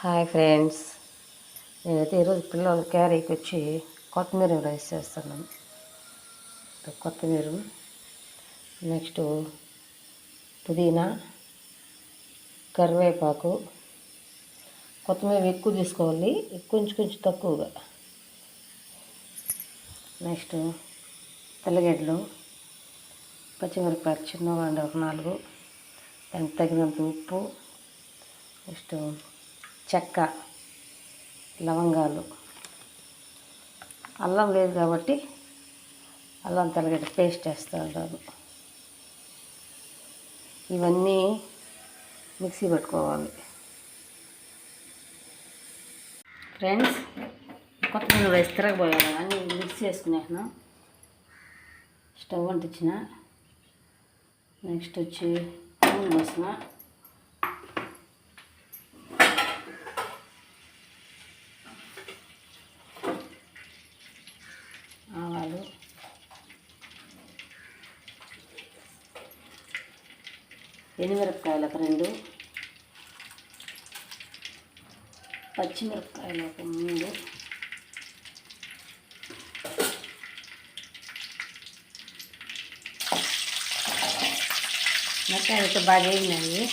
Hi friends. నేనైతే ఈరోజు పిల్లలు క్యారీకి వచ్చి కొత్తిమీర రైస్ చేస్తున్నాను కొత్తిమీర నెక్స్ట్ పుదీనా కరివేపాకు. కొత్తిమీర ఎక్కువ తీసుకోవాలి కొంచెం కొంచెం తక్కువగా. నెక్స్ట్ తెల్లగడ్డలు పచ్చిమిరపకాయలు చిన్నవండి ఒక నాలుగు దానికి తగినంత ఉప్పు నెక్స్ట్ చెక్క లవంగాలు. అల్లం లేదు కాబట్టి అల్లం తలగడ్డ పేస్ట్ వేస్తూ ఉంటాను ఇవన్నీ మిక్సీ పెట్టుకోవాలి. ఫ్రెండ్స్ కొత్తిమీర వేసి తిరగబోయాను. అన్నీ మిక్స్ చేసుకునేసాను. స్టవ్ అంటించిన. నెక్స్ట్ వచ్చి నూనె పోసిన. ఎనిమిరపకాయలకు రెండు. పచ్చిమిరపకాయలు ఒక మూడు. మిరపకాయలతో బాగా వేగినాయి.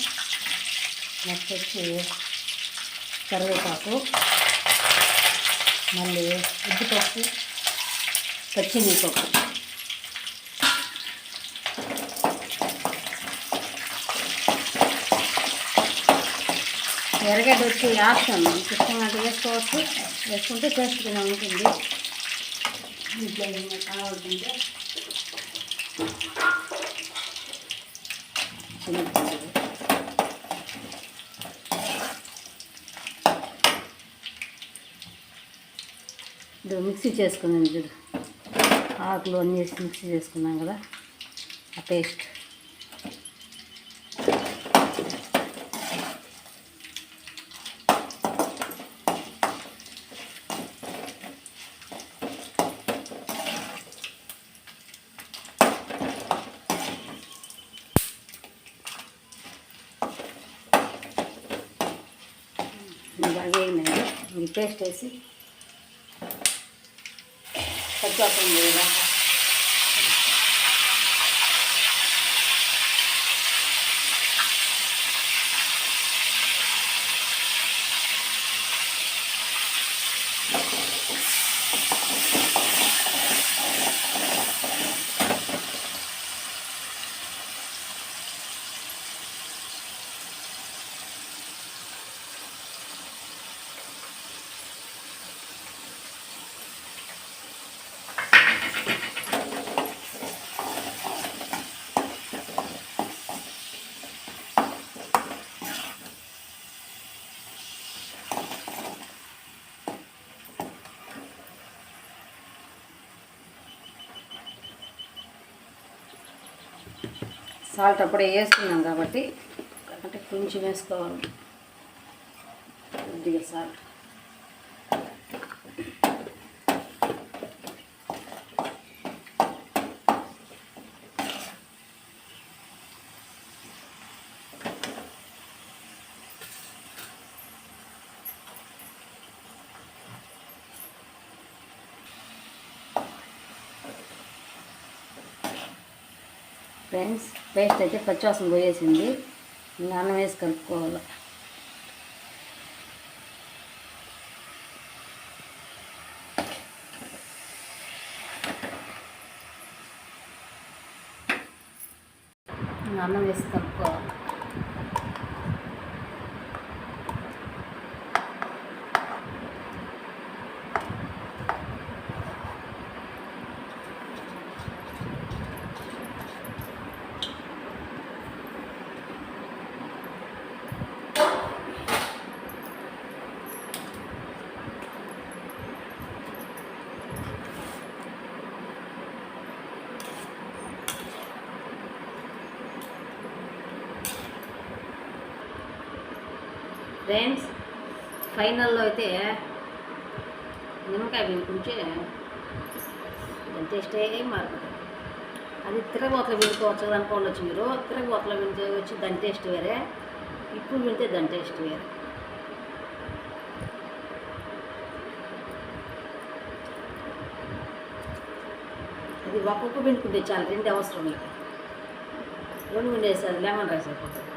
నెక్స్ట్ వచ్చి కరివేపాకు. మళ్ళీ ఉద్దిపప్పు పచ్చిమిరపప్పు. ఎర్రగడ్డ వచ్చి ఆప్షన్ ఇష్టంగా అంటే వేసుకోవచ్చు. వేసుకుంటే టేస్ట్గా ఉంటుంది. ఇంట్లో కావాలంటే ఇది మిక్సీ చేసుకున్నాను చూడు. ఆకులు అన్నీ వేసి మిక్సీ చేసుకున్నాం కదా. ఆ పేస్ట్ బాగా వేగినాయి ఈ పేస్ట్ వేసి పచ్చివాసన సాల్ట్ అప్పుడే వేసుకున్నాం కాబట్టి అంటే కొంచెం వేసుకోవాలి. కొద్దిగా సాల్ట్. ఫ్రెండ్స్ పేస్ట్ అయితే పచ్చివాసన పోయేసింది. ఇంకా అన్నం వేసి కలుపుకోవాలి. అన్నం వేసి కలుపుకోవాలి. ఫ్రెండ్స్ ఫైనల్లో అయితే నిమ్మకాయ పిండుకుంటే టేస్టే మారుతుంది. అది తిరగబోతలో పిండుకోవచ్చు అనుకోవచ్చు మీరు. తిరగబోతలో పిండుకోవచ్చు దాని టేస్ట్ వేరే. ఇప్పుడు పిండితే దాని టేస్ట్ వేరే. అది ఒక్కొక్క పిండుకుంటే చాలు రెండు అవసరం లేదు. రెండు పిండేసారు లెమన్ రైస్ అయిపోతుంది.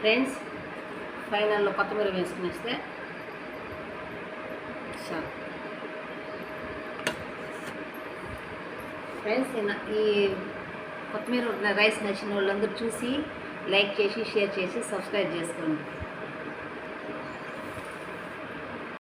ఫ్రెండ్స్ ఫైనల్లో కొత్తిమీర వేసుకునేస్తే చాలు. ఫ్రెండ్స్ ఈ కొత్తిమీర రైస్ నచ్చిన వాళ్ళందరూ చూసి లైక్ చేసి షేర్ చేసి సబ్స్క్రైబ్ చేసుకోండి.